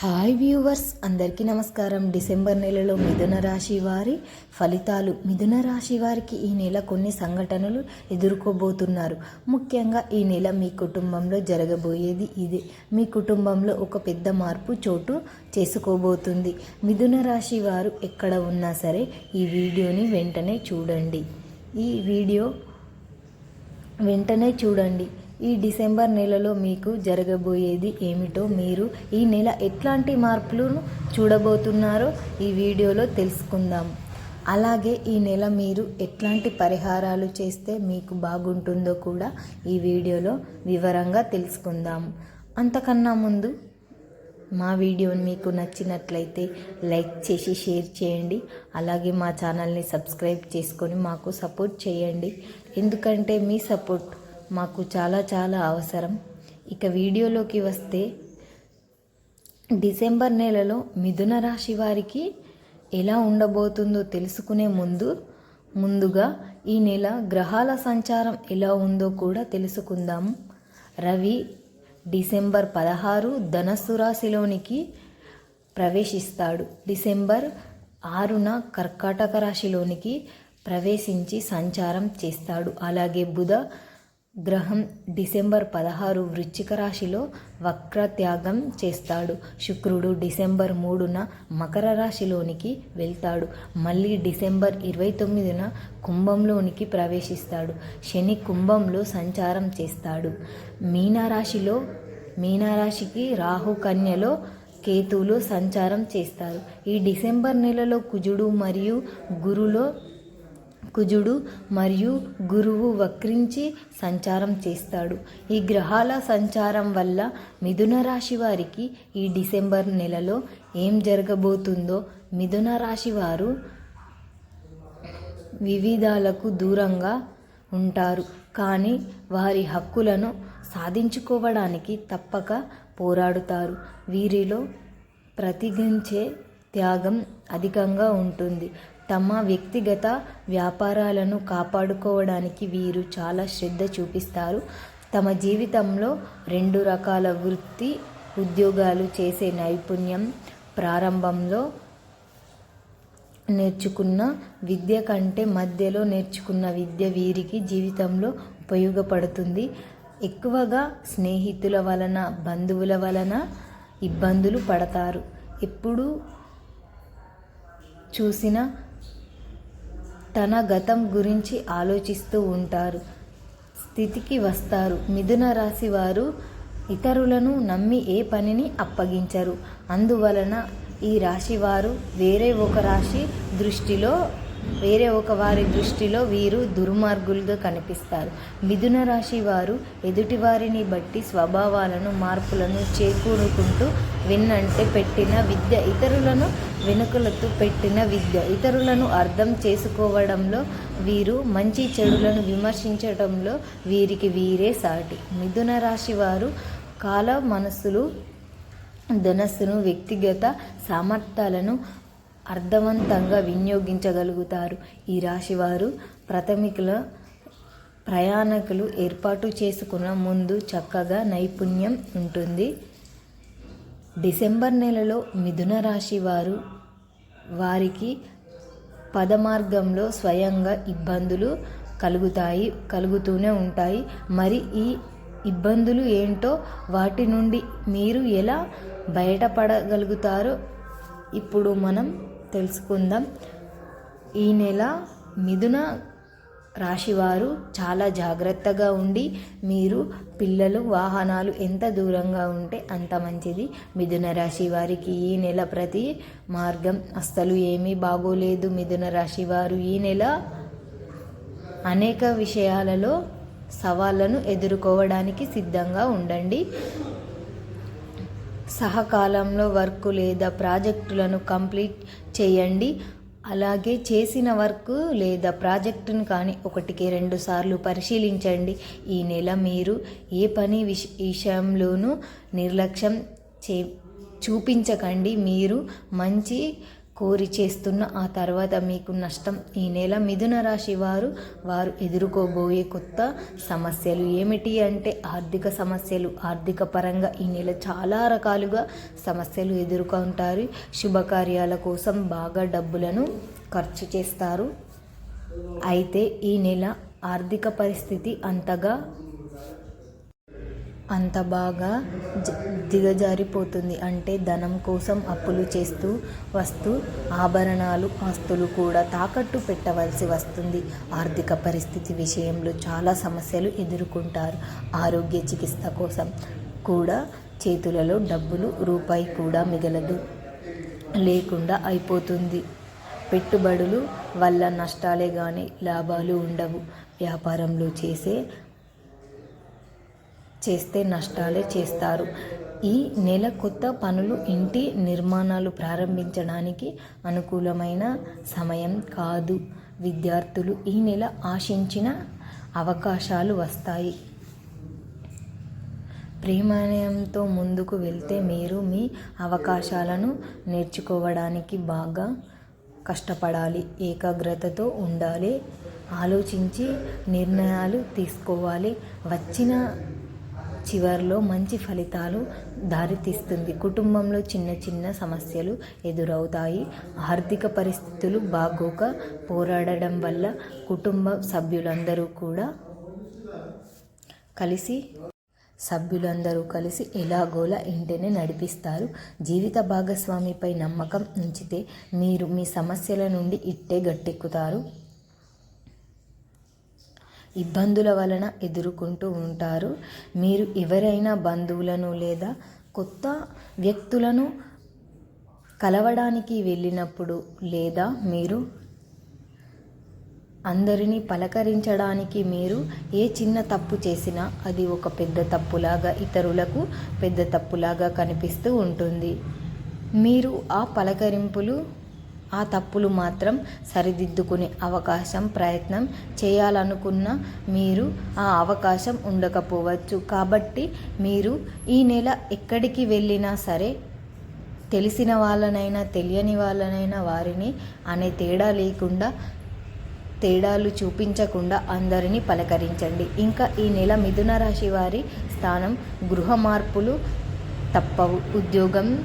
Hi viewers అందరికీ నమస్కారం. December నెలలో మిథున రాశి వారి ఫలితాలు. మిథున రాశి వారికి ఈ నెల కొన్ని సంఘటనలు ఎదుర్కోబోతున్నారు. ముఖ్యంగా ఈ నెల మీ కుటుంబంలో జరగబోయేది ఇదే. మీ కుటుంబంలో ఒక పెద్ద మార్పు చోటు చేసుకోబోతుంది. మిథున రాశి వారు ఎక్కడ ఉన్నా సరే ఈ వీడియోని వెంటనే చూడండి. ఈ వీడియో వెంటనే చూడండి. ఈ డిసెంబర్ నెలలో మీకు జరగబోయేది ఏమిటో మీరు ఈ నెల ఎట్లాంటి మార్పులను చూడబోతున్నారో ఈ వీడియోలో తెలుసుకుందాం. అలాగే ఈ నెల మీరు ఎట్లాంటి పరిహారాలు చేస్తే మీకు బాగుంటుందో కూడా ఈ వీడియోలో వివరంగా తెలుసుకుందాం. అంతకన్నా ముందు మా వీడియోని మీకు నచ్చినట్లయితే లైక్ చేసి షేర్ చేయండి. అలాగే మా ఛానల్ని సబ్స్క్రైబ్ చేసుకొని మాకు సపోర్ట్ చేయండి. ఎందుకంటే మీ సపోర్ట్ మాకు చాలా చాలా అవసరం. ఇక వీడియోలోకి వస్తే డిసెంబర్ నెలలో మిథున రాశి వారికి ఎలా ఉండబోతుందో తెలుసుకునే ముందు ముందుగా ఈ నెల గ్రహాల సంచారం ఎలా ఉందో కూడా తెలుసుకుందాము రవి డిసెంబర్ పదహారు ధనస్సు రాశిలోనికి ప్రవేశిస్తాడు. డిసెంబర్ ఆరున కర్కాటక రాశిలోనికి ప్రవేశించి సంచారం చేస్తాడు. అలాగే బుధ గ్రహం డిసెంబర్ పదహారు వృశ్చిక రాశిలో వక్రత్యాగం చేస్తాడు. శుక్రుడు డిసెంబర్ మూడున మకర రాశిలోనికి వెళ్తాడు. మళ్ళీ డిసెంబర్ ఇరవై తొమ్మిదిన కుంభంలోనికి ప్రవేశిస్తాడు. శని కుంభంలో సంచారం చేస్తాడు. మీనరాశిలో మీనరాశికి రాహు కన్యలో కేతువులు సంచారం చేస్తారు. ఈ డిసెంబర్ నెలలో కుజుడు మరియు గురులో కుజుడు మరియు గురువు వక్రించి సంచారం చేస్తాడు. ఈ గ్రహాల సంచారం వల్ల మిథున రాశి వారికి ఈ డిసెంబర్ నెలలో ఏం జరగబోతుందో మిథున రాశి వారు వివిధాలకు దూరంగా ఉంటారు. కానీ వారి హక్కులను సాధించుకోవడానికి తప్పక పోరాడుతారు. వీరిలో ప్రతిగించే త్యాగం అధికంగా ఉంటుంది. తమ వ్యక్తిగత వ్యాపారాలను కాపాడుకోవడానికి వీరు చాలా శ్రద్ధ చూపిస్తారు. తమ జీవితంలో రెండు రకాల వృత్తి ఉద్యోగాలు చేసే నైపుణ్యం ప్రారంభంలో నేర్చుకున్న విద్య కంటే మధ్యలో నేర్చుకున్న విద్య వీరికి జీవితంలో ఉపయోగపడుతుంది. ఎక్కువగా స్నేహితుల వలన బంధువుల వలన ఇబ్బందులు పడతారు. ఎప్పుడు చూసిన తన గతం గురించి ఆలోచిస్తూ ఉంటారు. స్థితికి వస్తారు. మిథున రాశి వారు ఇతరులను నమ్మి ఏ పనిని అప్పగించరు. అందువలన ఈ రాశి వారు వేరే ఒక రాశి దృష్టిలో వేరే ఒక వారి దృష్టిలో వీరు దుర్మార్గులుగా కనిపిస్తారు. మిథున రాశి వారు ఎదుటివారిని బట్టి స్వభావాలను మార్పులను చేకూరుకుంటూ విన్నంటే పెట్టిన విద్య ఇతరులను వెనుకలతో పెట్టిన విద్య ఇతరులను అర్థం చేసుకోవడంలో వీరు మంచి చెడులను విమర్శించడంలో వీరికి వీరే సాటి. మిథున రాశి వారు కాల మనస్సులు ధనస్సును వ్యక్తిగత సామర్థ్యాలను అర్థవంతంగా వినియోగించగలుగుతారు. ఈ రాశివారు ప్రాథమికుల ప్రయాణికులు ఏర్పాటు చేసుకున్న ముందు చక్కగా నైపుణ్యం ఉంటుంది. డిసెంబర్ నెలలో మిథున రాశి వారు వారికి పదమార్గంలో స్వయంగా ఇబ్బందులు కలుగుతాయి కలుగుతూనే ఉంటాయి. మరి ఈ ఇబ్బందులు ఏంటో వాటి నుండి మీరు ఎలా బయటపడగలుగుతారో ఇప్పుడు మనం తెలుసుకుందాం. ఈ నెల మిథున రాశివారు చాలా జాగ్రత్తగా ఉండి మీరు పిల్లలు వాహనాలు ఎంత దూరంగా ఉంటే అంత మంచిది. మిథున రాశి వారికి ఈ నెల ప్రతి మార్గం అస్సలు ఏమీ బాగోలేదు. మిథున రాశి వారు ఈ నెల అనేక విషయాలలో సవాళ్ళను ఎదుర్కోవడానికి సిద్ధంగా ఉండండి. సహకాలంలో వర్క్ లేదా ప్రాజెక్టులను కంప్లీట్ చేయండి. అలాగే చేసిన వర్క్ లేదా ప్రాజెక్టును కానీ ఒకటికి రెండు సార్లు పరిశీలించండి. ఈ నెల మీరు ఏ పని విష విషయంలోనూ నిర్లక్ష్యం చే చూపించకండి. మీరు మంచి కోరి చేస్తున్న ఆ తర్వాత మీకు నష్టం. ఈ నెల మిథున రాశి వారు వారు ఎదుర్కోబోయే కొత్త సమస్యలు ఏమిటి అంటే ఆర్థిక సమస్యలు. ఆర్థిక పరంగా ఈ నెల చాలా రకాలుగా సమస్యలు ఎదుర్కొంటారు. శుభకార్యాల కోసం బాగా డబ్బులను ఖర్చు చేస్తారు. అయితే ఈ నెల ఆర్థిక పరిస్థితి అంతగా అంత బాగా జ దిగజారిపోతుంది. అంటే ధనం కోసం అప్పులు చేస్తూ వస్తూ ఆభరణాలు ఆస్తులు కూడా తాకట్టు పెట్టవలసి వస్తుంది. ఆర్థిక పరిస్థితి విషయంలో చాలా సమస్యలు ఎదుర్కొంటారు. ఆరోగ్య చికిత్స కోసం కూడా చేతులలో డబ్బులు రూపాయి కూడా మిగలదు. లేకుండా అయిపోతుంది. పెట్టుబడులు వల్ల నష్టాలే కానీ లాభాలు ఉండవు. వ్యాపారంలో చేసే చేస్తే నష్టాలే చేస్తారు. ఈ నెల కొత్త పనులు ఇంటి నిర్మాణాలు ప్రారంభించడానికి అనుకూలమైన సమయం కాదు. విద్యార్థులు ఈ నెల ఆశించిన అవకాశాలు వస్తాయి. ప్రేమాణయంతో ముందుకు వెళ్తే మీరు మీ అవకాశాలను నేర్చుకోవడానికి బాగా కష్టపడాలి. ఏకాగ్రతతో ఉండాలి. ఆలోచించి నిర్ణయాలు తీసుకోవాలి. వచ్చిన చివరిలో మంచి ఫలితాలు దారితీస్తుంది. కుటుంబంలో చిన్న చిన్న సమస్యలు ఎదురవుతాయి. ఆర్థిక పరిస్థితులు బాగోక పోరాడడం వల్ల కుటుంబ సభ్యులందరూ కూడా కలిసి సభ్యులందరూ కలిసి ఎలాగోలా ఇంటిని నడిపిస్తారు. జీవిత భాగస్వామిపై నమ్మకం ఉంచితే మీరు మీ సమస్యల నుండి ఇట్టే గట్టెక్కుతారు. ఇబ్బందుల వలన ఎదుర్కొంటూ ఉంటారు. మీరు ఎవరైనా బంధువులను లేదా కొత్త వ్యక్తులను కలవడానికి వెళ్ళినప్పుడు లేదా మీరు అందరినీ పలకరించడానికి మీరు ఏ చిన్న తప్పు చేసినా అది ఒక పెద్ద తప్పులాగా ఇతరులకు పెద్ద తప్పులాగా కనిపిస్తూ ఉంటుంది. మీరు ఆ పలకరింపులు ఆ తప్పులు మాత్రం సరిదిద్దుకునే అవకాశం ప్రయత్నం చేయాలనుకున్న మీరు ఆ అవకాశం ఉండకపోవచ్చు. కాబట్టి మీరు ఈ నెల ఎక్కడికి వెళ్ళినా సరే తెలిసిన వాళ్ళనైనా తెలియని వాళ్ళనైనా వారిని అనే తేడా లేకుండా తేడాలు చూపించకుండా అందరినీ పలకరించండి. ఇంకా ఈ నెల మిథున రాశి వారి స్థానం గృహ మార్పులు తప్పవు. ఉద్యోగం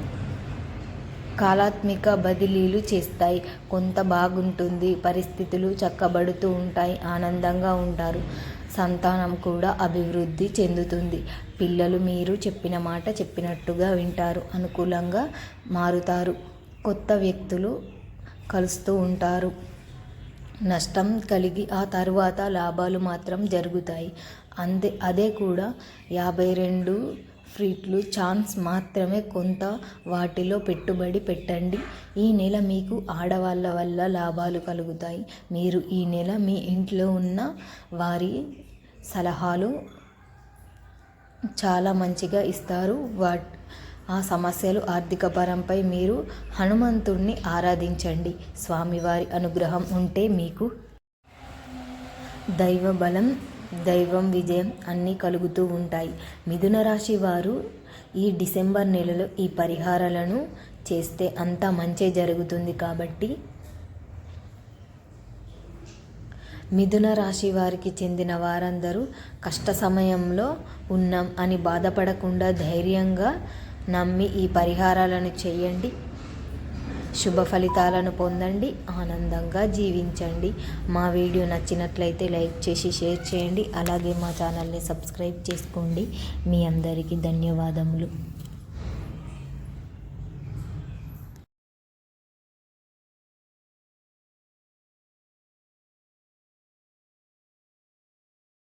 కాలాత్మిక బదిలీలు చేస్తాయి. కొంత బాగుంటుంది. పరిస్థితులు చక్కబడుతూ ఉంటాయి. ఆనందంగా ఉంటారు. సంతానం కూడా అభివృద్ధి చెందుతుంది. పిల్లలు మీరు చెప్పిన మాట చెప్పినట్టుగా వింటారు. అనుకూలంగా మారుతారు. కొత్త వ్యక్తులు కలుస్తూ ఉంటారు. నష్టం కలిగి ఆ తర్వాత లాభాలు మాత్రం జరుగుతాయి. అంతే అదే కూడా యాభై రెండు ఫ్రీట్లు ఛాన్స్ మాత్రమే కొంత వాటిలో పెట్టుబడి పెట్టండి. ఈ నెల మీకు ఆడవాళ్ళ వల్ల లాభాలు కలుగుతాయి. మీరు ఈ నెల మీ ఇంట్లో ఉన్న వారి సలహాలు చాలా మంచిగా ఇస్తారు. వాట్ ఆ సమస్యలు ఆర్థిక పరంపై మీరు హనుమంతుణ్ణి ఆరాధించండి. స్వామివారి అనుగ్రహం ఉంటే మీకు దైవ బలం దైవం విజయం అన్నీ కలుగుతూ ఉంటాయి. మిథున రాశి వారు ఈ డిసెంబర్ నెలలో ఈ పరిహారాలను చేస్తే అంతా మంచే జరుగుతుంది కాబట్టి మిథున రాశి వారికి చెందిన వారందరూ కష్ట సమయంలో ఉన్నాం అని బాధపడకుండా ధైర్యంగా నమ్మి ఈ పరిహారాలను చేయండి. శుభ ఫలితాలను పొందండి ఆనందంగా జీవించండి. మా వీడియో నచ్చినట్లయితే లైక్ చేసి షేర్ చేయండి. అలాగే మా ఛానల్ని సబ్స్క్రైబ్ చేసుకోండి. మీ అందరికీ ధన్యవాదములు.